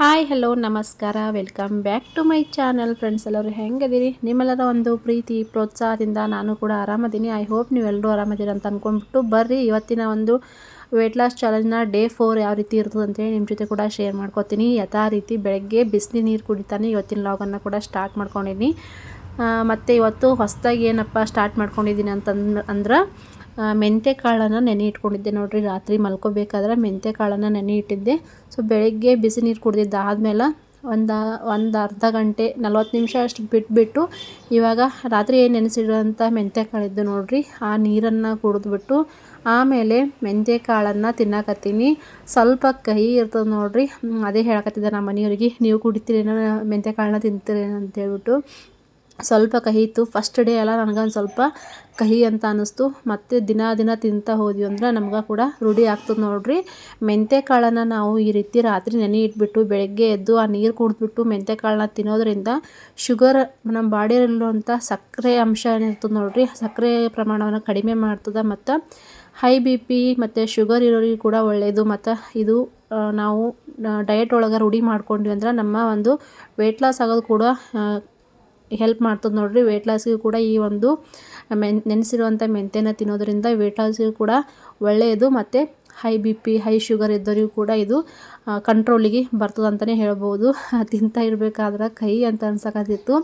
Hi, hello, ನಮಸ್ಕಾರ. Welcome back to my channel. Friends, ಎಲ್ಲರೂ ಹೆಂಗದಿರಿ ನಿಮ್ಮೆಲ್ಲರ ಒಂದು ಪ್ರೀತಿ, ಪ್ರೋತ್ಸಾಹದಿಂದ ನಾನು ಕೂಡ ಆರಾಮದೀನಿ. ಐ ಹೋಪ್ ನೀವೆಲ್ಲರೂ ಆರಾಮದಿರಿ ಅಂತ ಅಂದ್ಕೊಂಡ್ಬಿಟ್ಟು ಬರ್ರಿ. ಇವತ್ತಿನ ಒಂದು ವೆಯ್ಟ್ ಲಾಸ್ ಚಾಲೆಂಜ್ನ ಡೇ ಫೋರ್ ಯಾವ ರೀತಿ ಇರ್ತದೆ ಅಂತೇಳಿ ನಿಮ್ಮ ಜೊತೆ ಕೂಡ ಶೇರ್ ಮಾಡ್ಕೊತೀನಿ. ಯಥಾ ರೀತಿ ಬೆಳಗ್ಗೆ ಬಿಸಿ ನೀರು ಕುಡಿತಾನೆ ಇವತ್ತಿನ ಲಾಗನ್ನು ಕೂಡ ಸ್ಟಾರ್ಟ್ ಮಾಡ್ಕೊಂಡಿದ್ದೀನಿ. ಮತ್ತು ಇವತ್ತು ಹೊಸದಾಗಿ ಏನಪ್ಪ ಸ್ಟಾರ್ಟ್ ಮಾಡ್ಕೊಂಡಿದ್ದೀನಿ ಅಂತಂದ್ರೆ ಅಂದ್ರೆ ಮೆಂತ್ಯ ಕಾಳನ್ನು ನೆನೆ ಇಟ್ಕೊಂಡಿದ್ದೆ ನೋಡಿರಿ. ರಾತ್ರಿ ಮಲ್ಕೋಬೇಕಾದ್ರೆ ಮೆಂತ್ಯ ಕಾಳನ್ನು ನೆನೆ ಇಟ್ಟಿದ್ದೆ. ಸೊ ಬೆಳಗ್ಗೆ ಬಿಸಿ ನೀರು ಕುಡ್ದಿದ್ದು ಆದಮೇಲೆ ಒಂದು ಒಂದು ಅರ್ಧ ಗಂಟೆ ನಲ್ವತ್ತು ನಿಮಿಷ ಅಷ್ಟು ಬಿಟ್ಬಿಟ್ಟು ಇವಾಗ ರಾತ್ರಿ ಏನು ನೆನೆಸಿಡೋಂಥ ಮೆಂತ್ಯ ಕಾಳಿದ್ದು ನೋಡಿರಿ. ಆ ನೀರನ್ನು ಕುಡಿದ್ಬಿಟ್ಟು ಆಮೇಲೆ ಮೆಂತ್ಯ ಕಾಳನ್ನು ತಿನ್ನಕತ್ತೀನಿ. ಸ್ವಲ್ಪ ಕಹಿ ಇರ್ತದೆ ನೋಡಿರಿ. ಅದೇ ಹೇಳಕತ್ತಿದ್ದೆ ನಮ್ಮ ಮನೆಯವ್ರಿಗೆ, ನೀವು ಕುಡಿತೀರೇನೋ ಮೆಂತ್ಯ ಕಾಳನ್ನ ತಿಂತೀರೇನೋ ಅಂತೇಳ್ಬಿಟ್ಟು ಸ್ವಲ್ಪ ಕಹಿ ಇತ್ತು. ಫಸ್ಟ್ ಡೇ ಎಲ್ಲ ನನಗೊಂದು ಸ್ವಲ್ಪ ಕಹಿ ಅಂತ ಅನ್ನಿಸ್ತು. ಮತ್ತು ದಿನ ದಿನ ತಿಂತಾ ಹೋದ್ವಿ ಅಂದ್ರೆ ನಮ್ಗೆ ಕೂಡ ರೂಢಿ ಆಗ್ತದೆ ನೋಡಿರಿ. ಮೆಂತ್ಯ ಕಾಳನ್ನು ನಾವು ಈ ರೀತಿ ರಾತ್ರಿ ನೆನೆ ಇಟ್ಬಿಟ್ಟು, ಬೆಳಗ್ಗೆ ಎದ್ದು ಆ ನೀರು ಕುಡಿದ್ಬಿಟ್ಟು ಮೆಂತ್ಯ ಕಾಳನ್ನ ತಿನ್ನೋದ್ರಿಂದ ಶುಗರ್ ನಮ್ಮ ಬಾಡಿಯಲ್ಲಿರುವಂಥ ಸಕ್ಕರೆ ಅಂಶ ಏನಿರ್ತದೆ ನೋಡಿರಿ ಸಕ್ಕರೆ ಪ್ರಮಾಣವನ್ನು ಕಡಿಮೆ ಮಾಡ್ತದೆ ಮತ್ತು ಹೈ ಬಿ ಪಿ ಮತ್ತು ಶುಗರ್ ಇರೋರಿಗೆ ಕೂಡ ಒಳ್ಳೆಯದು ಮತ್ತು ಇದು ನಾವು ಡಯಟ್ ಒಳಗೆ ರೂಢಿ ಮಾಡ್ಕೊಂಡ್ವಿ ಅಂದ್ರೆ ನಮ್ಮ ಒಂದು ವೆಯ್ಟ್ ಲಾಸ್ ಆಗೋದು ಕೂಡ ಹೆಲ್ಪ್ ಮಾಡ್ತದೆ ನೋಡಿರಿ. ವೆಯ್ಟ್ ಲಾಸ್ಗೂ ಕೂಡ ಈ ಒಂದು ಮೆನ್ ನೆನೆಸಿರುವಂಥ ಮೆಂತ್ಯನ ತಿನ್ನೋದರಿಂದ ವೆಯ್ಟ್ ಲಾಸ್ಗೂ ಕೂಡ ಒಳ್ಳೆಯದು. ಮತ್ತು high B P high sugar ಇದ್ದವರಿಗೂ ಕೂಡ ಇದು ಕಂಟ್ರೋಲಿಗೆ ಬರ್ತದೆ ಅಂತಲೇ ಹೇಳ್ಬೋದು. ತಿಂತಾ ಇರಬೇಕಾದ್ರೆ ಕೈ ಅಂತ ಅನ್ಸಕತ್ತಿತ್ತು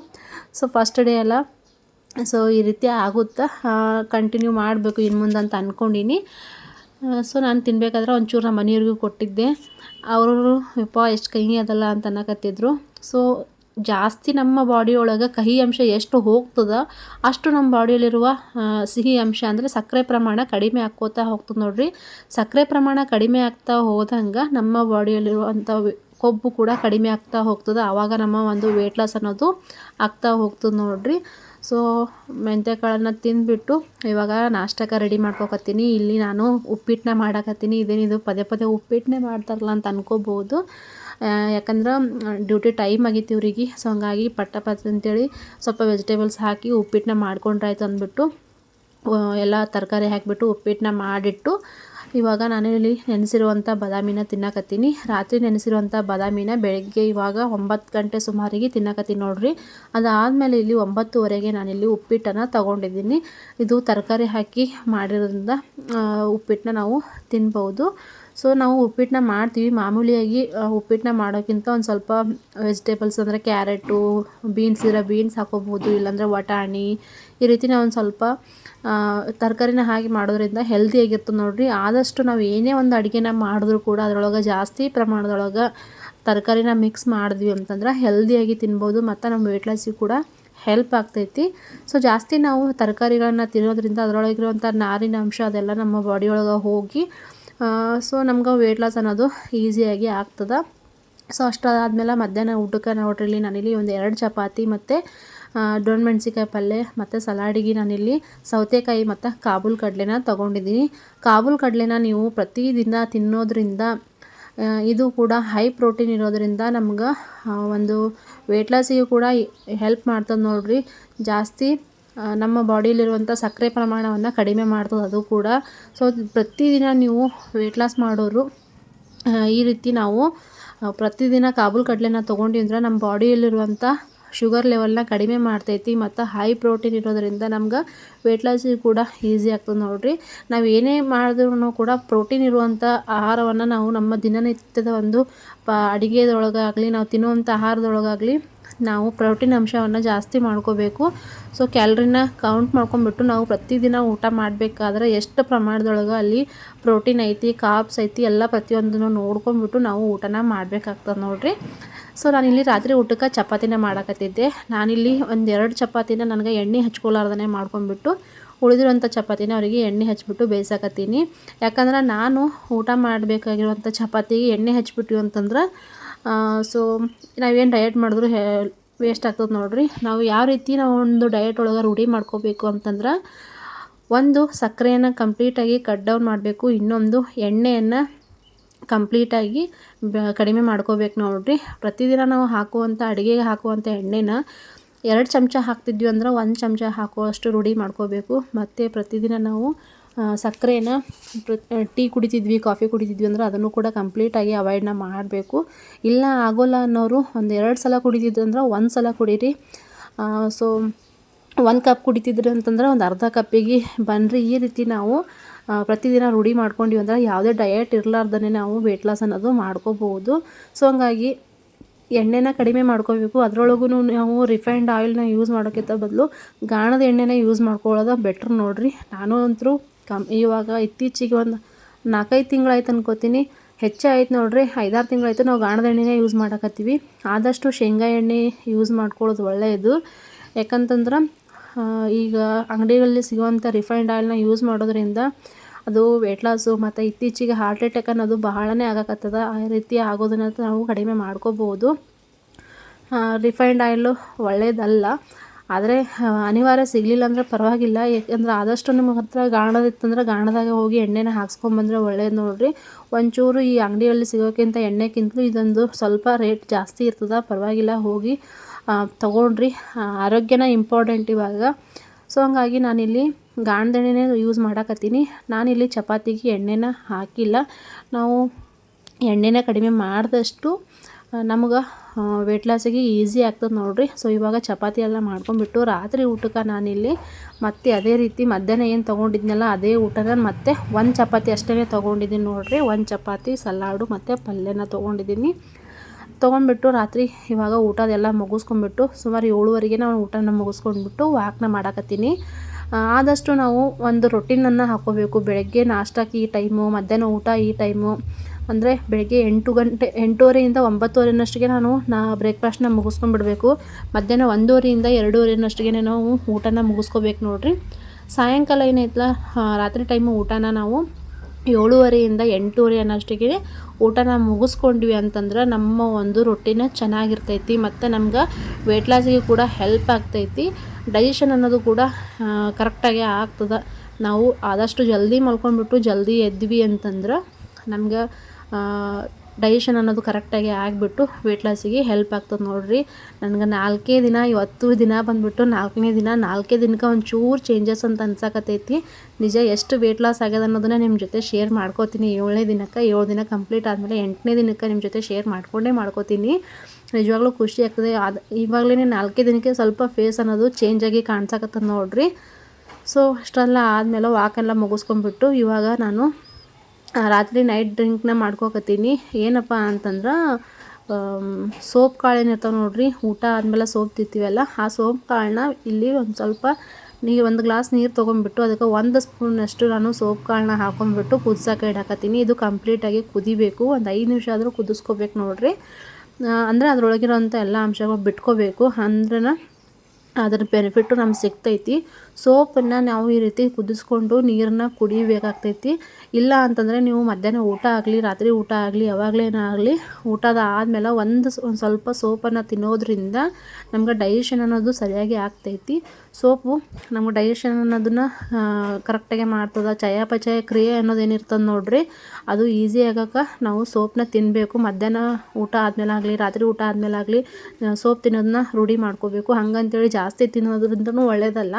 ಸೊ ಫಸ್ಟ್ ಡೇ ಎಲ್ಲ ಸೊ ಈ ರೀತಿ ಆಗುತ್ತಾ? ಕಂಟಿನ್ಯೂ ಮಾಡಬೇಕು ಇನ್ನು ಮುಂದೆ ಅಂತ ಅಂದ್ಕೊಂಡೀನಿ ಸೊ ನಾನು ತಿನ್ನಬೇಕಾದ್ರೆ ಒಂಚೂರು ನಮ್ಮ ಮನೆಯವ್ರಿಗೂ ಕೊಟ್ಟಿದ್ದೆ. ಅವರು, ಯಪ್ಪ, ಎಷ್ಟು ಕಹಿ ಅದಲ್ಲ ಅಂತ ಅನ್ನಕತ್ತಿದ್ರು. ಸೊ ಜಾಸ್ತಿ ನಮ್ಮ ಬಾಡಿ ಒಳಗೆ ಕಹಿ ಅಂಶ ಎಷ್ಟು ಹೋಗ್ತದೆ ಅಷ್ಟು ನಮ್ಮ ಬಾಡಿಯಲ್ಲಿರುವ ಸಿಹಿ ಅಂಶ ಅಂದರೆ ಸಕ್ಕರೆ ಪ್ರಮಾಣ ಕಡಿಮೆ ಆಕ್ಕೋತಾ ಹೋಗ್ತದೆ ನೋಡಿರಿ. ಸಕ್ಕರೆ ಪ್ರಮಾಣ ಕಡಿಮೆ ಆಗ್ತಾ ಹೋದಂಗೆ ನಮ್ಮ ಬಾಡಿಯಲ್ಲಿರುವಂಥ ಕೊಬ್ಬು ಕೂಡ ಕಡಿಮೆ ಆಗ್ತಾ ಹೋಗ್ತದೆ. ಆವಾಗ ನಮ್ಮ ಒಂದು ವೆಯ್ಟ್ ಲಾಸ್ ಅನ್ನೋದು ಆಗ್ತಾ ಹೋಗ್ತದೆ ನೋಡಿರಿ. ಸೊ ಮೆಂತ್ಯಕಾಳನ್ನು ತಿಂದುಬಿಟ್ಟು ಇವಾಗ ನಾಷ್ಟಕ್ಕೆ ರೆಡಿ ಮಾಡ್ಕೊಕತ್ತೀನಿ. ಇಲ್ಲಿ ನಾನು ಉಪ್ಪಿಟ್ಟನ್ನ ಮಾಡಕತ್ತೀನಿ. ಇದೇನಿದು ಪದೇ ಪದೇ ಉಪ್ಪಿಟ್ಟನ್ನೇ ಮಾಡ್ತಾರಲ್ಲ ಅಂತ ಅನ್ಕೋಬೋದು. ಯಾಕಂದ್ರೆ ಡ್ಯೂಟಿ ಟೈಮ್ ಆಗಿತ್ತು ಇವ್ರಿಗೆ. ಸೊ ಹಂಗಾಗಿ ಪಟ್ಟ ಪತ್ರ ಅಂತೇಳಿ ಸ್ವಲ್ಪ ವೆಜಿಟೇಬಲ್ಸ್ ಹಾಕಿ ಉಪ್ಪಿಟ್ಟನ್ನ ಮಾಡ್ಕೊಂಡ್ರಾಯ್ತು ಅಂದ್ಬಿಟ್ಟು ಎಲ್ಲ ತರಕಾರಿ ಹಾಕಿಬಿಟ್ಟು ಉಪ್ಪಿಟ್ಟನ್ನ ಮಾಡಿಟ್ಟು, ಇವಾಗ ನಾನು ಇಲ್ಲಿ ನೆನೆಸಿರುವಂಥ ಬಾದಾಮಿನ ತಿನ್ನಕತ್ತೀನಿ. ರಾತ್ರಿ ನೆನೆಸಿರುವಂಥ ಬಾದಾಮಿನ ಬೆಳಗ್ಗೆ ಇವಾಗ ಒಂಬತ್ತು ಗಂಟೆ ಸುಮಾರಿಗೆ ತಿನ್ನಕತ್ತೀನಿ ನೋಡಿರಿ. ಅದಾದಮೇಲೆ ಇಲ್ಲಿ ಒಂಬತ್ತುವರೆಗೆ ನಾನಿಲ್ಲಿ ಉಪ್ಪಿಟ್ಟನ್ನು ತೊಗೊಂಡಿದ್ದೀನಿ. ಇದು ತರಕಾರಿ ಹಾಕಿ ಮಾಡಿರೋದ್ರಿಂದ ಉಪ್ಪಿಟ್ಟನ್ನ ನಾವು ತಿನ್ಬೋದು. ಸೊ ನಾವು ಉಪ್ಪಿಟ್ಟನ್ನ ಮಾಡ್ತೀವಿ. ಮಾಮೂಲಿಯಾಗಿ ಉಪ್ಪಿಟ್ಟನ್ನ ಮಾಡೋಕ್ಕಿಂತ ಒಂದು ಸ್ವಲ್ಪ ವೆಜಿಟೇಬಲ್ಸ್ ಅಂದರೆ ಕ್ಯಾರೆಟು ಬೀನ್ಸ್ ಇರೋ ಬೀನ್ಸ್ ಹಾಕೋಬೋದು ಇಲ್ಲಾಂದರೆ ವಟಾಣಿ. ಈ ರೀತಿ ನಾವು ಒಂದು ಸ್ವಲ್ಪ ತರಕಾರಿನ ಹಾಗೆ ಮಾಡೋದ್ರಿಂದ ಹೆಲ್ದಿಯಾಗಿರ್ತದೆ ನೋಡಿರಿ. ಆದಷ್ಟು ನಾವು ಏನೇ ಒಂದು ಅಡುಗೆನ ಮಾಡಿದ್ರೂ ಕೂಡ ಅದರೊಳಗೆ ಜಾಸ್ತಿ ಪ್ರಮಾಣದೊಳಗೆ ತರಕಾರಿನ ಮಿಕ್ಸ್ ಮಾಡಿದ್ವಿ ಅಂತಂದ್ರೆ ಹೆಲ್ದಿಯಾಗಿ ತಿನ್ಬೋದು ಮತ್ತು ನಮ್ಮ ವೆಯ್ಟ್ ಲಾಸಿಗೆ ಕೂಡ ಹೆಲ್ಪ್ ಆಗ್ತೈತಿ. ಸೊ ಜಾಸ್ತಿ ನಾವು ತರಕಾರಿಗಳನ್ನ ತಿನ್ನೋದ್ರಿಂದ ಅದರೊಳಗಿರುವಂಥ ನಾರಿನ ಅಂಶ ಅದೆಲ್ಲ ನಮ್ಮ ಬಾಡಿ ಒಳಗೆ ಹೋಗಿ ಸೊ ನಮ್ಗೆ ವೆಯ್ಟ್ ಲಾಸ್ ಅನ್ನೋದು ಈಸಿಯಾಗಿ ಆಗ್ತದೆ. ಸೊ ಅಷ್ಟಾದಮೇಲೆ ಮಧ್ಯಾಹ್ನ ಊಟಕ್ಕೆ ನೋಡ್ರಿ ನಾನಿಲ್ಲಿ ಒಂದು ಎರಡು ಚಪಾತಿ ಮತ್ತು ಡೊಣ್ ಮೆಣಸಿಕಾಯಿ ಪಲ್ಯ ಮತ್ತು ಸಲಾಡಿಗೆ ನಾನಿಲ್ಲಿ ಸೌತೆಕಾಯಿ ಮತ್ತು ಕಾಬೂಲ್ ಕಡಲೆನ ತೊಗೊಂಡಿದ್ದೀನಿ. ಕಾಬೂಲ್ ಕಡಲೆನ ನೀವು ಪ್ರತಿದಿನ ತಿನ್ನೋದ್ರಿಂದ ಇದು ಕೂಡ ಹೈ ಪ್ರೋಟೀನ್ ಇರೋದರಿಂದ ನಮ್ಗೆ ಒಂದು ವೆಯ್ಟ್ ಲಾಸಿಗೂ ಕೂಡ ಹೆಲ್ಪ್ ಮಾಡ್ತದೆ ನೋಡಿರಿ. ಜಾಸ್ತಿ ನಮ್ಮ ಬಾಡಿಯಲ್ಲಿರುವಂಥ ಸಕ್ಕರೆ ಪ್ರಮಾಣವನ್ನು ಕಡಿಮೆ ಮಾಡ್ತದೆ ಅದು ಕೂಡ. ಸೊ ಪ್ರತಿದಿನ ನೀವು ವೆಯ್ಟ್ ಲಾಸ್ ಮಾಡೋರು ಈ ರೀತಿ ನಾವು ಪ್ರತಿದಿನ ಕಾಬೂಲ್ ಕಡಲೆನ ತೊಗೊಂಡಿದ್ರೆ ನಮ್ಮ ಬಾಡಿಯಲ್ಲಿರುವಂಥ ಶುಗರ್ ಲೆವೆಲ್ನ ಕಡಿಮೆ ಮಾಡ್ತೈತಿ ಮತ್ತು ಹೈ ಪ್ರೋಟೀನ್ ಇರೋದರಿಂದ ನಮ್ಗೆ ವೆಯ್ಟ್ ಲಾಸಿಗೆ ಕೂಡ ಈಸಿ ಆಗ್ತದೆ ನೋಡಿರಿ. ನಾವು ಏನೇ ಮಾಡಿದ್ರು ಕೂಡ ಪ್ರೋಟೀನ್ ಇರುವಂಥ ಆಹಾರವನ್ನು ನಾವು ನಮ್ಮ ದಿನನಿತ್ಯದ ಒಂದು, ಪ, ಅಡುಗೆದೊಳಗಾಗಲಿ, ನಾವು ತಿನ್ನುವಂಥ ಆಹಾರದೊಳಗಾಗಲಿ ನಾವು ಪ್ರೋಟೀನ್ ಅಂಶವನ್ನು ಜಾಸ್ತಿ ಮಾಡ್ಕೋಬೇಕು. ಸೊ ಕ್ಯಾಲ್ರಿನ ಕೌಂಟ್ ಮಾಡ್ಕೊಂಬಿಟ್ಟು ನಾವು ಪ್ರತಿದಿನ ಊಟ ಮಾಡಬೇಕಾದ್ರೆ ಎಷ್ಟು ಪ್ರಮಾಣದೊಳಗೆ ಅಲ್ಲಿ ಪ್ರೋಟೀನ್ ಐತಿ ಕಾಪ್ಸ್ ಐತಿ ಎಲ್ಲ ಪ್ರತಿಯೊಂದನ್ನು ನೋಡ್ಕೊಂಬಿಟ್ಟು ನಾವು ಊಟನ ಮಾಡಬೇಕಾಗ್ತದೆ ನೋಡಿರಿ. ಸೊ ನಾನಿಲ್ಲಿ ರಾತ್ರಿ ಊಟಕ್ಕೆ ಚಪಾತಿನ ಮಾಡಕತ್ತಿದ್ದೆ. ನಾನಿಲ್ಲಿ ಒಂದು ಎರಡು ಚಪಾತಿನ ನನಗೆ ಎಣ್ಣೆ ಹಚ್ಕೊಲಾರ್ದನೆ ಮಾಡ್ಕೊಂಡ್ಬಿಟ್ಟು ಉಳಿದಿರೋಂಥ ಚಪಾತಿನ ಅವರಿಗೆ ಎಣ್ಣೆ ಹಚ್ಬಿಟ್ಟು ಬೇಯಿಸಕತ್ತೀನಿ. ಯಾಕಂದ್ರೆ ನಾನು ಊಟ ಮಾಡಬೇಕಾಗಿರುವಂಥ ಚಪಾತಿಗೆ ಎಣ್ಣೆ ಹಚ್ಬಿಟ್ವಿ ಅಂತಂದ್ರೆ ಸೊ ನಾವೇನು ಡಯಟ್ ಮಾಡಿದ್ರು ಹೇ ವೇಸ್ಟ್ ಆಗ್ತದೆ ನೋಡಿರಿ. ನಾವು ಯಾವ ರೀತಿ ನಾವು ಒಂದು ಡಯಟ್ ಒಳಗೆ ರೂಢಿ ಮಾಡ್ಕೋಬೇಕು ಅಂತಂದ್ರೆ, ಒಂದು ಸಕ್ಕರೆಯನ್ನು ಕಂಪ್ಲೀಟಾಗಿ ಕಟ್ ಡೌನ್ ಮಾಡಬೇಕು, ಇನ್ನೊಂದು ಎಣ್ಣೆಯನ್ನು ಕಂಪ್ಲೀಟಾಗಿ ಕಡಿಮೆ ಮಾಡ್ಕೋಬೇಕು ನೋಡಿರಿ. ಪ್ರತಿದಿನ ನಾವು ಹಾಕುವಂಥ ಅಡುಗೆಗೆ ಹಾಕುವಂಥ ಎಣ್ಣೆನ ಎರಡು ಚಮಚ ಹಾಕ್ತಿದ್ವಿ ಅಂದ್ರೆ ಒಂದು ಚಮಚ ಹಾಕುವಷ್ಟು ರೂಢಿ ಮಾಡ್ಕೋಬೇಕು. ಮತ್ತು ಪ್ರತಿದಿನ ನಾವು ಸಕ್ಕರೆನ ಟೀ ಕುಡಿತಿದ್ವಿ, ಕಾಫಿ ಕುಡಿತಿದ್ವಿ ಅಂದರೆ ಅದನ್ನು ಕೂಡ ಕಂಪ್ಲೀಟಾಗಿ ಅವಾಯ್ಡ್ನ ಮಾಡಬೇಕು. ಇಲ್ಲ ಆಗೋಲ್ಲ ಅನ್ನೋರು ಒಂದು ಎರಡು ಸಲ ಕುಡಿತಿದ್ರು ಅಂದ್ರೆ ಒಂದು ಸಲ ಕುಡೀರಿ. ಸೊ ಒಂದು ಕಪ್ ಕುಡಿತಿದ್ರಿ ಅಂತಂದ್ರೆ ಒಂದು ಅರ್ಧ ಕಪ್ಪಿಗೆ ಬನ್ನಿರಿ ಈ ರೀತಿ ನಾವು ಪ್ರತಿದಿನ ರೂಢಿ ಮಾಡ್ಕೊಂಡಿವಿ ಅಂದ್ರೆ ಯಾವುದೇ ಡಯಟ್ ಇರಲಾರ್ದೇ ನಾವು ವೆಯ್ಟ್ ಲಾಸ್ ಅನ್ನೋದು ಮಾಡ್ಕೋಬೋದು ಸೊ ಹಂಗಾಗಿ ಎಣ್ಣೆನ ಕಡಿಮೆ ಮಾಡ್ಕೋಬೇಕು. ಅದರೊಳಗೂ ನಾವು ರಿಫೈನ್ಡ್ ಆಯಿಲ್ನ ಯೂಸ್ ಮಾಡೋಕ್ಕಿಂತ ಬದಲು ಗಾಣದ ಎಣ್ಣೆನ ಯೂಸ್ ಮಾಡ್ಕೊಳ್ಳೋದು ಬೆಟ್ರ್ ನೋಡಿರಿ. ನಾನು ಅಂತೂ ಕಮ್ ಇವಾಗ ಇತ್ತೀಚೆಗೆ ಒಂದು ನಾಲ್ಕೈದು ತಿಂಗಳಾಯ್ತು ಅನ್ಕೋತೀನಿ. ಹೆಚ್ಚೇ ಆಯ್ತು ನೋಡ್ರಿ. ಐದಾರು ತಿಂಗಳಾಯ್ತು ನಾವು ಗಾಣದ ಎಣ್ಣೆನೇ ಯೂಸ್ ಮಾಡಕತ್ತೀವಿ. ಆದಷ್ಟು ಶೇಂಗಾ ಎಣ್ಣೆ ಯೂಸ್ ಮಾಡ್ಕೊಳ್ಳೋದು ಒಳ್ಳೆಯದು ಯಾಕಂತಂದ್ರೆ ಈಗ ಅಂಗಡಿಗಳಲ್ಲಿ ಸಿಗುವಂಥ ರಿಫೈನ್ಡ್ ಆಯಿಲ್ನ ಯೂಸ್ ಮಾಡೋದ್ರಿಂದ ಅದು ವೆಯ್ಟ್ ಲಾಸು ಮತ್ತು ಇತ್ತೀಚೆಗೆ ಹಾರ್ಟ್ ಅಟ್ಯಾಕ್ ಅನ್ನೋದು ಬಹಳನೇ ಆಗಕತ್ತದ. ಆ ರೀತಿ ಆಗೋದನ್ನ ನಾವು ಕಡಿಮೆ ಮಾಡ್ಕೋಬೋದು. ರಿಫೈನ್ಡ್ ಆಯಿಲು ಒಳ್ಳೆಯದಲ್ಲ ಆದರೆ ಅನಿವಾರ್ಯ ಸಿಗಲಿಲ್ಲ ಅಂದರೆ ಪರವಾಗಿಲ್ಲ. ಯಾಕಂದ್ರೆ ಆದಷ್ಟು ನಿಮ್ಮ ಹತ್ತಿರ ಗಾಣದ ಇತ್ತಂದ್ರೆ ಗಾಣದಾಗ ಹೋಗಿ ಎಣ್ಣೆನ ಹಾಕ್ಸ್ಕೊಂಬಂದ್ರೆ ಒಳ್ಳೇದು ನೋಡಿರಿ. ಒಂಚೂರು ಈ ಅಂಗಡಿಯಲ್ಲಿ ಸಿಗೋಕ್ಕಿಂತ ಎಣ್ಣೆಕ್ಕಿಂತಲೂ ಇದೊಂದು ಸ್ವಲ್ಪ ರೇಟ್ ಜಾಸ್ತಿ ಇರ್ತದೆ, ಪರವಾಗಿಲ್ಲ. ಹೋಗಿ ತಗೊಂಡ್ರಿ. ಆರೋಗ್ಯನ ಇಂಪಾರ್ಟೆಂಟ್ ಇವಾಗ. ಸೊ, ಹಂಗಾಗಿ ನಾನಿಲ್ಲಿ ಗಾಣದೆಣ್ಣೆನೇ ಯೂಸ್ ಮಾಡಕತ್ತೀನಿ. ನಾನಿಲ್ಲಿ ಚಪಾತಿಗೆ ಎಣ್ಣೆನ ಹಾಕಿಲ್ಲ. ನಾವು ಎಣ್ಣೆನ ಕಡಿಮೆ ಮಾಡಿದಷ್ಟು ನಮ್ಗೆ ವೆಯ್ಟ್ ಲಾಸಿಗೆ ಈಸಿ ಆಗ್ತದೆ ನೋಡಿರಿ. ಸೊ ಇವಾಗ ಚಪಾತಿ ಎಲ್ಲ ಮಾಡ್ಕೊಂಡ್ಬಿಟ್ಟು ರಾತ್ರಿ ಊಟಕ್ಕೆ ನಾನಿಲ್ಲಿ ಮತ್ತೆ ಅದೇ ರೀತಿ ಮಧ್ಯಾಹ್ನ ಏನು ತೊಗೊಂಡಿದ್ನಲ್ಲ, ಅದೇ ಊಟನ ಮತ್ತೆ ಒಂದು ಚಪಾತಿ ಅಷ್ಟೇ ತೊಗೊಂಡಿದ್ದೀನಿ ನೋಡಿರಿ. ಒಂದು ಚಪಾತಿ, ಸಲಾಡು ಮತ್ತು ಪಲ್ಯನ ತೊಗೊಂಡಿದ್ದೀನಿ. ತೊಗೊಂಡ್ಬಿಟ್ಟು ರಾತ್ರಿ ಇವಾಗ ಊಟದೆಲ್ಲ ಮುಗಿಸ್ಕೊಂಡ್ಬಿಟ್ಟು ಸುಮಾರು ಏಳುವರೆಗೆ ನಾನು ಊಟನ ಮುಗಿಸ್ಕೊಂಡ್ಬಿಟ್ಟು ವಾಕ್ನ ಮಾಡಾಕತ್ತೀನಿ. ಆದಷ್ಟು ನಾವು ಒಂದು ರೊಟೀನನ್ನು ಹಾಕ್ಕೋಬೇಕು ಬೆಳಗ್ಗೆ ನಾಷ್ಟಕ್ಕೆ ಈ ಟೈಮು ಮಧ್ಯಾಹ್ನ ಊಟ ಈ ಟೈಮು ಅಂದರೆ ಬೆಳಗ್ಗೆ ಎಂಟು ಗಂಟೆ, ಎಂಟೂವರೆಯಿಂದ ಒಂಬತ್ತುವರೆನಷ್ಟಿಗೆ ನಾನು ನಾ ಬ್ರೇಕ್ಫಾಸ್ಟ್ನ ಮುಗಿಸ್ಕೊಂಡ್ಬಿಡ್ಬೇಕು. ಮಧ್ಯಾಹ್ನ ಒಂದೂವರೆಯಿಂದ ಎರಡೂವರೆನಷ್ಟಿಗೆ ನಾವು ಊಟನ ಮುಗಿಸ್ಕೋಬೇಕು ನೋಡಿರಿ. ಸಾಯಂಕಾಲ ಏನೈತಲ್ಲ ರಾತ್ರಿ ಟೈಮು ಊಟನ ನಾವು ಏಳುವರೆಯಿಂದ ಎಂಟೂವರೆ ಅನ್ನೋಷ್ಟಿಗೆ ಊಟನ ಮುಗಿಸ್ಕೊಂಡ್ವಿ ಅಂತಂದ್ರೆ ನಮ್ಮ ಒಂದು ರೊಟ್ಟಿನ ಚೆನ್ನಾಗಿರ್ತೈತಿ ಮತ್ತು ನಮ್ಗೆ ವೆಯ್ಟ್ ಲಾಸಿಗೆ ಕೂಡ ಹೆಲ್ಪ್ ಆಗ್ತೈತಿ. ಡೈಜೆಷನ್ ಅನ್ನೋದು ಕೂಡ ಕರೆಕ್ಟಾಗಿ ಆಗ್ತದೆ. ನಾವು ಆದಷ್ಟು ಜಲ್ದಿ ಮಲ್ಕೊಂಡ್ಬಿಟ್ಟು ಜಲ್ದಿ ಎದ್ವಿ ಅಂತಂದ್ರೆ ನಮ್ಗೆ ಡೈಜೆಷನ್ ಅನ್ನೋದು ಕರೆಕ್ಟಾಗಿ ಆಗಿಬಿಟ್ಟು ವೆಯ್ಟ್ ಲಾಸಿಗೆ ಹೆಲ್ಪ್ ಆಗ್ತದೆ ನೋಡಿರಿ. ನನಗೆ ನಾಲ್ಕೇ ದಿನ ಇವತ್ತು ದಿನ ಬಂದುಬಿಟ್ಟು ನಾಲ್ಕನೇ ದಿನ, ನಾಲ್ಕೇ ದಿನಕ್ಕೆ ಒಂಚೂರು ಚೇಂಜಸ್ ಅಂತ ಅನ್ಸಕತ್ತೈತಿ. ನಿಜ ಎಷ್ಟು ವೆಯ್ಟ್ ಲಾಸ್ ಆಗ್ಯದ ಅನ್ನೋದನ್ನ ನಿಮ್ಮ ಜೊತೆ ಶೇರ್ ಮಾಡ್ಕೋತೀನಿ. ಏಳನೇ ದಿನಕ್ಕೆ, ಏಳು ದಿನ ಕಂಪ್ಲೀಟ್ ಆದಮೇಲೆ ಎಂಟನೇ ದಿನಕ್ಕೆ ನಿಮ್ಮ ಜೊತೆ ಶೇರ್ ಮಾಡಿಕೊಂಡೇ ಮಾಡ್ಕೋತೀನಿ. ನಿಜವಾಗ್ಲೂ ಖುಷಿ ಆಗ್ತದೆ. ಅದು ಇವಾಗಲೇ ನಾಲ್ಕೇ ದಿನಕ್ಕೆ ಸ್ವಲ್ಪ ಫೇಸ್ ಅನ್ನೋದು ಚೇಂಜ್ ಆಗಿ ಕಾಣ್ಸಕತ್ತದ ನೋಡಿರಿ. ಸೊ ಅಷ್ಟೆಲ್ಲ ಆದಮೇಲೆ ವಾಕೆಲ್ಲ ಮುಗಿಸ್ಕೊಂಡ್ಬಿಟ್ಟು ಇವಾಗ ನಾನು ರಾತ್ರಿ ನೈಟ್ ಡ್ರಿಂಕ್ನ ಮಾಡ್ಕೋಕತ್ತೀನಿ. ಏನಪ್ಪ ಅಂತಂದ್ರೆ ಸೋಪ್ ಕಾಳು ಏನಿರ್ತಾವೆ ನೋಡ್ರಿ, ಊಟ ಆದಮೇಲೆ ಸೋಪ್ ತಿಂತೀವಲ್ಲ, ಆ ಸೋಪ್ ಕಾಳನ್ನ ಇಲ್ಲಿ ಒಂದು ಸ್ವಲ್ಪ ನೀರು ಒಂದು ಗ್ಲಾಸ್ ನೀರು ತೊಗೊಂಡ್ಬಿಟ್ಟು ಅದಕ್ಕೆ ಒಂದು ಸ್ಪೂನಷ್ಟು ನಾನು ಸೋಪ್ ಕಾಳನ್ನ ಹಾಕೊಂಡ್ಬಿಟ್ಟು ಕುದಿಸೋಕೆ ಇಡಾಕತ್ತೀನಿ. ಇದು ಕಂಪ್ಲೀಟಾಗಿ ಕುದಿಬೇಕು, ಒಂದು ಐದು ನಿಮಿಷ ಆದರೂ ಕುದಿಸ್ಕೋಬೇಕು ನೋಡ್ರಿ. ಅಂದರೆ ಅದರೊಳಗಿರೋಂಥ ಎಲ್ಲ ಅಂಶಗಳು ಬಿಟ್ಕೋಬೇಕು. ಅಂದ್ರೆ ಅದರ ಬೆನಿಫಿಟ್ಟು ನಮ್ಗೆ ಸಿಗ್ತೈತಿ. ಸೋಪನ್ನು ನಾವು ಈ ರೀತಿ ಕುದಿಸ್ಕೊಂಡು ನೀರನ್ನ ಕುಡಿಬೇಕಾಗ್ತೈತಿ. ಇಲ್ಲ ಅಂತಂದರೆ ನೀವು ಮಧ್ಯಾಹ್ನ ಊಟ ಆಗಲಿ, ರಾತ್ರಿ ಊಟ ಆಗಲಿ ಯಾವಾಗಲೇನಾಗಲಿ ಊಟದ ಆದಮೇಲೆ ಒಂದು ಸ್ವಲ್ಪ ಸೋಪನ್ನು ತಿನ್ನೋದ್ರಿಂದ ನಮ್ಗೆ ಡೈಜೆಷನ್ ಅನ್ನೋದು ಸರಿಯಾಗಿ ಆಗ್ತೈತಿ. ಸೋಪು ನಮ್ಗೆ ಡೈಜೆಷನ್ ಅನ್ನೋದನ್ನ ಕರೆಕ್ಟಾಗಿ ಮಾಡ್ತದೆ. ಚಯಾಪಚಯ ಕ್ರಿಯೆ ಅನ್ನೋದೇನಿರ್ತದೆ ನೋಡ್ರಿ, ಅದು ಈಸಿ ಆಗಕ್ಕೆ ನಾವು ಸೋಪನ್ನ ತಿನ್ನಬೇಕು ಮಧ್ಯಾಹ್ನ ಊಟ ಆದಮೇಲೆ ಆಗಲಿ, ರಾತ್ರಿ ಊಟ ಆದಮೇಲೆ ಆಗಲಿ ಸೋಪ್ ತಿನ್ನೋದನ್ನ ರೂಢಿ ಮಾಡ್ಕೋಬೇಕು. ಹಂಗಂತೇಳಿ ಜಾಸ್ತಿ ತಿನ್ನೋದ್ರಿಂದನೂ ಒಳ್ಳೆಯದಲ್ಲ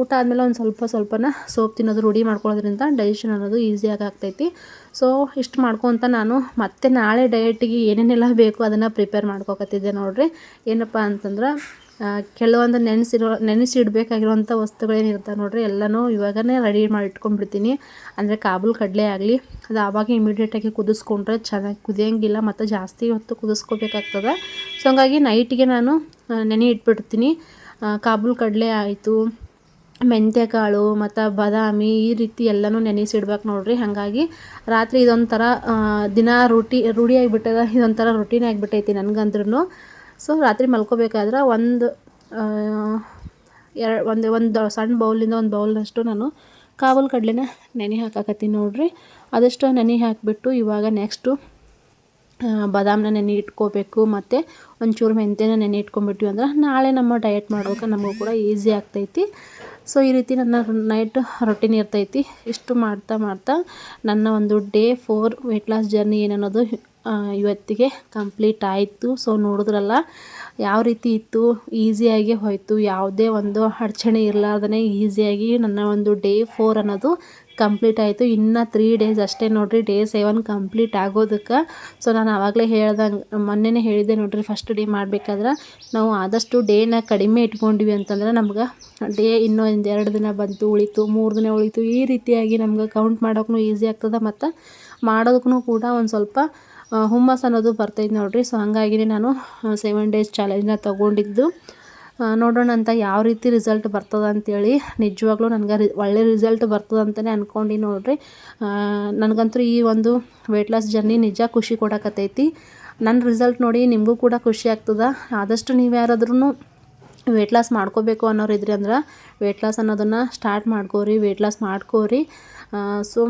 ಊಟ ಆದಮೇಲೆ ಒಂದು ಸ್ವಲ್ಪ ಸ್ವಲ್ಪನ ಸೋಪ್ ತಿನ್ನೋದು, ರೂಢಿ ಮಾಡ್ಕೊಳ್ಳೋದ್ರಿಂದ ಡೈಜೆಷನ್ ಅನ್ನೋದು ಈಸಿಯಾಗಿ ಆಗ್ತೈತಿ. ಸೊ ಇಷ್ಟು ಮಾಡ್ಕೊತ ನಾನು ಮತ್ತೆ ನಾಳೆ ಡಯಟಿಗೆ ಏನೇನೆಲ್ಲ ಬೇಕು ಅದನ್ನು ಪ್ರಿಪೇರ್ ಮಾಡ್ಕೊಕತ್ತಿದ್ದೆ ನೋಡಿರಿ. ಏನಪ್ಪ ಅಂತಂದ್ರೆ ಕೆಲವೊಂದು ನೆನೆಸಿರೋ, ನೆನೆಸಿಡ್ಬೇಕಾಗಿರುವಂಥ ವಸ್ತುಗಳೇನಿರ್ತಾವೆ ನೋಡ್ರಿ, ಎಲ್ಲನೂ ಇವಾಗನೇ ರೆಡಿ ಮಾಡಿ ಇಟ್ಕೊಂಡ್ಬಿಡ್ತೀನಿ. ಅಂದರೆ ಕಾಬೂಲ್ ಕಡಲೆ ಆಗಲಿ, ಅದು ಆವಾಗ ಇಮಿಡಿಯೇಟಾಗಿ ಕುದಿಸ್ಕೊಂಡ್ರೆ ಚೆನ್ನಾಗಿ ಕುದಿಯೋಂಗಿಲ್ಲ, ಮತ್ತು ಜಾಸ್ತಿ ಹೊತ್ತು ಕುದಿಸ್ಕೋಬೇಕಾಗ್ತದೆ. ಸೊ ಹಂಗಾಗಿ ನೈಟಿಗೆ ನಾನು ನೆನೆ ಇಟ್ಬಿಡ್ತೀನಿ. ಕಾಬೂಲ್ ಕಡಲೆ ಆಯಿತು ಮೆಂತ್ಯಕಾಳು ಮತ್ತು ಬಾದಾಮಿ, ಈ ರೀತಿ ಎಲ್ಲನೂ ನೆನೆಸಿಡ್ಬೇಕು ನೋಡ್ರಿ. ಹಾಗಾಗಿ ರಾತ್ರಿ ಇದೊಂಥರ ದಿನ ರೂಟಿ ರೂಢಿ ಆಗಿಬಿಟ್ಟದ ಇದೊಂಥರ ರೊಟೀನ್ ಆಗಿಬಿಟ್ಟೈತಿ ನನಗಂದ್ರೂ ಸೊ ರಾತ್ರಿ ಮಲ್ಕೋಬೇಕಾದ್ರೆ ಒಂದು ಎರಡು ಒಂದು ಒಂದು ಸಣ್ಣ ಬೌಲಿಂದ ಒಂದು ಬೌಲ್ನಷ್ಟು ನಾನು ಕಾವಲು ಕಡಲೆನ ನೆನೆ ಹಾಕಕತ್ತೀನಿ ನೋಡ್ರಿ. ಅದಷ್ಟು ನೆನೆ ಹಾಕಿಬಿಟ್ಟು ಇವಾಗ ನೆಕ್ಸ್ಟು ಬಾದಾಮನ್ನ ನೆನೆ ಇಟ್ಕೋಬೇಕು ಮತ್ತು ಒಂಚೂರು ಮೆಂತ್ಯನ ನೆನೆ ಇಟ್ಕೊಂಡ್ಬಿಟ್ವಿ ಅಂದ್ರೆ ನಾಳೆ ನಮ್ಮ ಡಯಟ್ ಮಾಡೋಕೆ ನಮಗೂ ಕೂಡ ಈಸಿ ಆಗ್ತೈತಿ. ಸೊ ಈ ರೀತಿ ನನ್ನ ನೈಟ್ ರೊಟೀನ್ ಇರ್ತೈತಿ. ಇಷ್ಟು ಮಾಡ್ತಾ ಮಾಡ್ತಾ ನನ್ನ ಒಂದು day four weight loss journey ಏನನ್ನೋದು ಇವತ್ತಿಗೆ ಕಂಪ್ಲೀಟ್ ಆಯಿತು. ಸೊ ನೋಡಿದ್ರಲ್ಲ, ಯಾವ ರೀತಿ ಇತ್ತು? ಈಸಿಯಾಗಿ ಹೋಯಿತು. ಯಾವುದೇ ಒಂದು ಅಡಚಣೆ ಇರಲಾರ್ದೇ ಈಸಿಯಾಗಿ ನನ್ನ ಒಂದು ಡೇ ಫೋರ್ ಅನ್ನೋದು ಕಂಪ್ಲೀಟ್ ಆಯಿತು. ಇನ್ನು ತ್ರೀ ಡೇಸ್ ಅಷ್ಟೇ ನೋಡಿರಿ. ಡೇ ಸೆವೆನ್ ಕಂಪ್ಲೀಟ್ ಆಗೋದಕ್ಕೆ. ಸೊ ನಾನು ಆವಾಗಲೇ ಹೇಳ್ದಂಗೆ, ಮೊನ್ನೆನೇ ಹೇಳಿದ್ದೆ ನೋಡಿರಿ ಫಸ್ಟ್ ಡೇ ಮಾಡಬೇಕಾದ್ರೆ ನಾವು ಆದಷ್ಟು ಡೇನ ಕಡಿಮೆ ಇಟ್ಕೊಂಡ್ವಿ ಅಂತಂದ್ರೆ ನಮ್ಗೆ ಡೇ ಇನ್ನೂ ಒಂದು ಎರಡು ದಿನ ಬಂತು, ಉಳಿತು, ಮೂರು ದಿನ ಉಳಿತು, ಈ ರೀತಿಯಾಗಿ ನಮ್ಗೆ ಕೌಂಟ್ ಮಾಡೋಕ್ಕೂ ಈಸಿ ಆಗ್ತದೆ ಮತ್ತು ಮಾಡೋದಕ್ಕೂ ಕೂಡ ಒಂದು ಸ್ವಲ್ಪ ಹುಮ್ಮಸ್ಸು ಅನ್ನೋದು ಬರ್ತೈತೆ ನೋಡಿರಿ. ಸೊ ಹಾಗಾಗಿನೇ ನಾನು ಸೆವೆನ್ ಡೇಸ್ ಚಾಲೆಂಜ್ನ ತೊಗೊಂಡಿದ್ದು. ನೋಡೋಣ ಅಂತ ಯಾವ ರೀತಿ ರಿಸಲ್ಟ್ ಬರ್ತದೆ ಅಂತೇಳಿ. ನಿಜವಾಗ್ಲೂ ನನಗೆ ರಿ, ಒಳ್ಳೆ ರಿಸಲ್ಟ್ ಬರ್ತದೆ ಅಂತಲೇ ಅಂದ್ಕೊಂಡು ನೋಡಿರಿ. ನನಗಂತೂ ಈ ಒಂದು ವೆಯ್ಟ್ ಲಾಸ್ ಜರ್ನಿ ನಿಜ ಖುಷಿ ಕೊಡಕತ್ತೈತಿ. ನನ್ನ ರಿಸಲ್ಟ್ ನೋಡಿ ನಿಮಗೂ ಕೂಡ ಖುಷಿ ಆಗ್ತದೆ. ಆದಷ್ಟು ನೀವು ಯಾರಾದ್ರೂ ವೆಯ್ಟ್ ಲಾಸ್ ಮಾಡ್ಕೋಬೇಕು ಅನ್ನೋರು ಇದ್ರಿ ಅಂದ್ರೆ ವೆಯ್ಟ್ ಲಾಸ್ ಅನ್ನೋದನ್ನು ಸ್ಟಾರ್ಟ್ ಮಾಡ್ಕೋರಿ ವೆಯ್ಟ್ ಲಾಸ್ ಮಾಡ್ಕೋರಿ. ಸೊ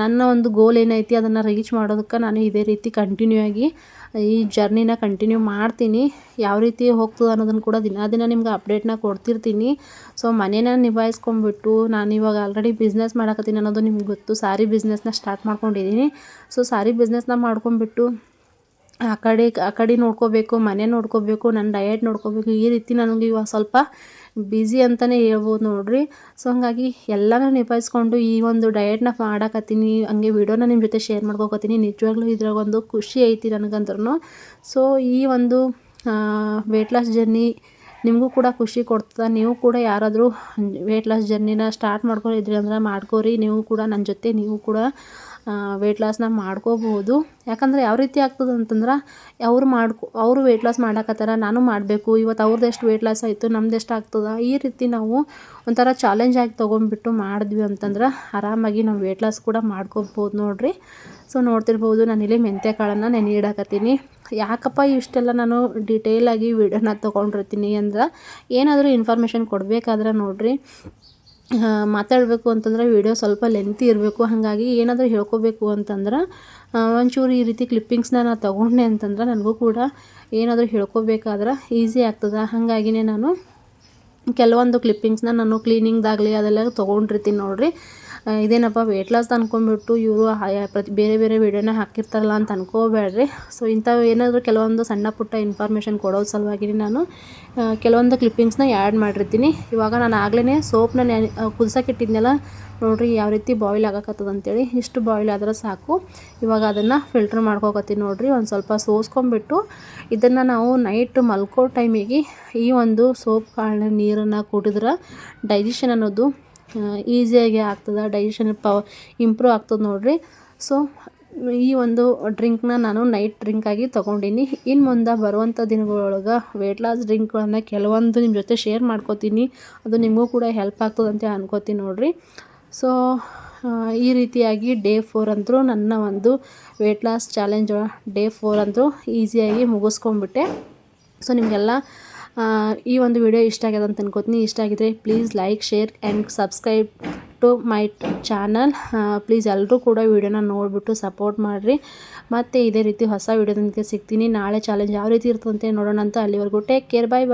ನನ್ನ ಒಂದು ಗೋಲ್ ಏನೈತಿ ಅದನ್ನು ರೀಚ್ ಮಾಡೋದಕ್ಕೆ ನಾನು ಇದೇ ರೀತಿ ಕಂಟಿನ್ಯೂ ಆಗಿ ಈ ಜರ್ನಿನ ಕಂಟಿನ್ಯೂ ಮಾಡ್ತೀನಿ. ಯಾವ ರೀತಿ ಹೋಗ್ತದೆ ಅನ್ನೋದನ್ನು ಕೂಡ ದಿನ ದಿನ ನಿಮ್ಗೆ ಅಪ್ಡೇಟ್ನ ಕೊಡ್ತಿರ್ತೀನಿ. ಸೊ ಮನೇನ ನಿಭಾಯಿಸ್ಕೊಂಡ್ಬಿಟ್ಟು ನಾನು ಇವಾಗ ಆಲ್ರೆಡಿ ಬಿಸ್ನೆಸ್ ಮಾಡಕತ್ತೀನಿ ಅನ್ನೋದು ನಿಮ್ಗೆ ಗೊತ್ತು. ಸಾರಿ ಬಿಸ್ನೆಸ್ನ ಸ್ಟಾರ್ಟ್ ಮಾಡ್ಕೊಂಡಿದ್ದೀನಿ ಸೊ ಸಾರಿ ಬಿಸ್ನೆಸ್ನ ಮಾಡ್ಕೊಂಡ್ಬಿಟ್ಟು ಆ ಕಡೆ ಆ ಕಡೆ ನೋಡ್ಕೋಬೇಕು, ಮನೆ ನೋಡ್ಕೋಬೇಕು ನನ್ನ ಡಯಟ್ ನೋಡ್ಕೋಬೇಕು ಈ ರೀತಿ ನನಗೆ ಇವಾಗ ಸ್ವಲ್ಪ ಬ್ಯುಸಿ ಅಂತಲೇ ಹೇಳ್ಬೋದು ನೋಡಿರಿ. ಸೊ ಹಾಗಾಗಿ ಎಲ್ಲನೂ ನಿಭಾಯಿಸ್ಕೊಂಡು ಈ ಒಂದು ಡಯಟ್ನ ಮಾಡಕತ್ತೀನಿ. ಹಂಗೆ ವಿಡಿಯೋನ ನಿಮ್ಮ ಜೊತೆ ಶೇರ್ ಮಾಡ್ಕೊಕತ್ತೀನಿ. ನಿಜವಾಗ್ಲೂ ಇದ್ರಾಗ ಒಂದು ಖುಷಿ ಐತಿ ನನಗಂದ್ರೂ ಸೊ ಈ ಒಂದು ವೆಯ್ಟ್ ಲಾಸ್ ಜರ್ನಿ ನಿಮಗೂ ಕೂಡ ಖುಷಿ ಕೊಡ್ತದೆ. ನೀವು ಕೂಡ ಯಾರಾದರೂ ವೆಯ್ಟ್ ಲಾಸ್ ಜರ್ನಿನ ಸ್ಟಾರ್ಟ್ ಮಾಡ್ಕೊಂಡಿದ್ರಿ ಅಂದ್ರೆ ಮಾಡ್ಕೋರಿ. ನೀವು ಕೂಡ ನನ್ನ ಜೊತೆ, ನೀವು ಕೂಡ ವೆಯ್ಟ್ ಲಾಸ್ನ ಮಾಡ್ಕೋಬೋದು ಯಾಕಂದ್ರೆ ಯಾವ ರೀತಿ ಆಗ್ತದೆ ಅಂತಂದ್ರೆ, ಅವ್ರು ಮಾಡ್ಕೊ, ಅವರು ವೆಯ್ಟ್ ಲಾಸ್ ಮಾಡಕತ್ತಾರ, ನಾನು ಮಾಡಬೇಕು, ಇವತ್ತು ಅವ್ರದ್ದು ಎಷ್ಟು ವೆಯ್ಟ್ ಲಾಸ್ ಆಯಿತು, ನಮ್ದು ಎಷ್ಟು ಆಗ್ತದೆ, ಈ ರೀತಿ ನಾವು ಒಂಥರ ಚಾಲೆಂಜ್ ಆಗಿ ತೊಗೊಂಡ್ಬಿಟ್ಟು ಮಾಡಿದ್ವಿ ಅಂತಂದ್ರೆ ಆರಾಮಾಗಿ ನಾವು ವೆಯ್ಟ್ ಲಾಸ್ ಕೂಡ ಮಾಡ್ಕೋಬೋದು ನೋಡಿರಿ. ಸೊ ನೋಡ್ತಿರ್ಬೋದು ನಾನಿಲ್ಲಿ ಮೆಂತ್ಯ ಕಾಳನ್ನು ನೆನೆ ಯಾಕಪ್ಪ ಇಷ್ಟೆಲ್ಲ ನಾನು ಡೀಟೇಲಾಗಿ ವಿಡಿಯೋನ ತೊಗೊಂಡಿರ್ತೀನಿ ಅಂದ್ರೆ, ಏನಾದರೂ ಇನ್ಫಾರ್ಮೇಷನ್ ಕೊಡಬೇಕಾದ್ರೆ ನೋಡಿರಿ. ಮಾತಾಡಬೇಕು ಅಂತಂದ್ರೆ ವೀಡಿಯೋ ಸ್ವಲ್ಪ ಲೆಂತಿ ಇರಬೇಕು. ಹಾಗಾಗಿ ಏನಾದರೂ ಹೇಳ್ಕೋಬೇಕು ಅಂತಂದ್ರೆ ಒಂಚೂರು ಈ ರೀತಿ ಕ್ಲಿಪ್ಪಿಂಗ್ಸ್ನ ನಾನು ತೊಗೊಂಡೆ ಅಂತಂದ್ರೆ ನನಗೂ ಕೂಡ ಏನಾದರೂ ಹೇಳ್ಕೋಬೇಕಾದ್ರೆ ಈಸಿ ಆಗ್ತದೆ. ಹಾಗಾಗಿನೇ ನಾನು ಕೆಲವೊಂದು ಕ್ಲಿಪ್ಪಿಂಗ್ಸ್ನ ನಾನು ಕ್ಲೀನಿಂಗ್ದಾಗಲಿ ಅದೆಲ್ಲ ತೊಗೊಂಡಿರ್ತೀನಿ ನೋಡಿರಿ. ಇದೇನಪ್ಪ ವೆಯ್ಟ್ ಲಾಸ್ ಅಂದ್ಕೊಂಡ್ಬಿಟ್ಟು ಇವರು ಪ್ರತಿ ಬೇರೆ ಬೇರೆ ವೀಡಿಯೋನ ಹಾಕಿರ್ತಾರಲ್ಲ ಅಂತ ಅನ್ಕೋಬೇಡ್ರಿ. ಸೊ ಇಂಥವು ಏನಾದರೂ ಕೆಲವೊಂದು ಸಣ್ಣ ಪುಟ್ಟ ಇನ್ಫಾರ್ಮೇಷನ್ ಕೊಡೋ ಸಲುವಾಗಿ ನಾನು. ಕೆಲವೊಂದು ಕ್ಲಿಪ್ಪಿಂಗ್ಸ್ನ ಆ್ಯಡ್ ಮಾಡಿರ್ತೀನಿ. ಇವಾಗ ನಾನು ಆಗಲೇ ಸೋಪ್ನ ನೆನೆ ಇಟ್ಟಿದ್ನಲ್ಲ, ನೋಡಿರಿ ಯಾವ ರೀತಿ ಬಾಯ್ಲ್ ಆಗಕತ್ತದ ಅಂತೇಳಿ. ಇಷ್ಟು ಬಾಯ್ಲ್ ಆದ್ರೆ ಸಾಕು. ಇವಾಗ ಅದನ್ನು ಫಿಲ್ಟ್ರ್ ಮಾಡ್ಕೋಕತ್ತೀನಿ ನೋಡಿರಿ. ಒಂದು ಸ್ವಲ್ಪ ಸೋಸ್ಕೊಂಬಿಟ್ಟು ಇದನ್ನು ನಾವು ನೈಟ್ ಮಲ್ಕೋ ಟೈಮಿಗೆ ಈ ಒಂದು ಸೋಪ್ ಕಾಳಿನ ನೀರನ್ನು ಕುಡಿದ್ರೆ ಡೈಜೆಷನ್ ಅನ್ನೋದು ಈಸಿಯಾಗಿ ಆಗ್ತದೆ ಡೈಜೆಷನ್ ಪವ ಇಂಪ್ರೂವ್ ಆಗ್ತದೆ ನೋಡಿರಿ. ಸೊ ಈ ಒಂದು ಡ್ರಿಂಕ್ನ ನಾನು ನೈಟ್ ಡ್ರಿಂಕಾಗಿ ತೊಗೊಂಡೀನಿ. ಇನ್ನು ಮುಂದೆ ಬರುವಂಥ ದಿನಗಳೊಳಗೆ ವೆಯ್ಟ್ ಲಾಸ್ ಡ್ರಿಂಕ್ಗಳನ್ನು ಕೆಲವೊಂದು ನಿಮ್ಮ ಜೊತೆ ಶೇರ್ ಮಾಡ್ಕೋತೀನಿ. ಅದು ನಿಮಗೂ ಕೂಡ ಹೆಲ್ಪ್ ಆಗ್ತದೆ ಅಂತ ಅನ್ಕೋತೀನಿ ನೋಡಿರಿ. ಸೊ ಈ ರೀತಿಯಾಗಿ ಡೇ ಫೋರ್ ಅಂತೂ ನನ್ನ ಒಂದು weight loss challenge day four ಅಂತೂ ಈಸಿಯಾಗಿ ಮುಗಿಸ್ಕೊಂಡ್ಬಿಟ್ಟೆ. ಸೊ ನಿಮಗೆಲ್ಲ ಈ ಒಂದು ವಿಡಿಯೋ ಇಷ್ಟ ಆಗ್ಯದ ಅಂತ ಅನ್ಕೋತೀನಿ. ಇಷ್ಟ ಆಗಿದ್ರೆ please like share and subscribe to my channel please ಎಲ್ಲರೂ ಕೂಡ ವಿಡಿಯೋನ ನೋಡಿಬಿಟ್ಟು ಸಪೋರ್ಟ್ ಮಾಡಿರಿ. ಮತ್ತು ಇದೇ ರೀತಿ ಹೊಸ ವಿಡಿಯೋದೊಂದಿಗೆ ಸಿಗ್ತೀನಿ. ನಾಳೆ ಚಾಲೆಂಜ್ ಯಾವ ರೀತಿ ಇರ್ತದಂತೆ ನೋಡೋಣ ಅಂತ ಅಲ್ಲಿವರೆಗೂ. Take care bye bye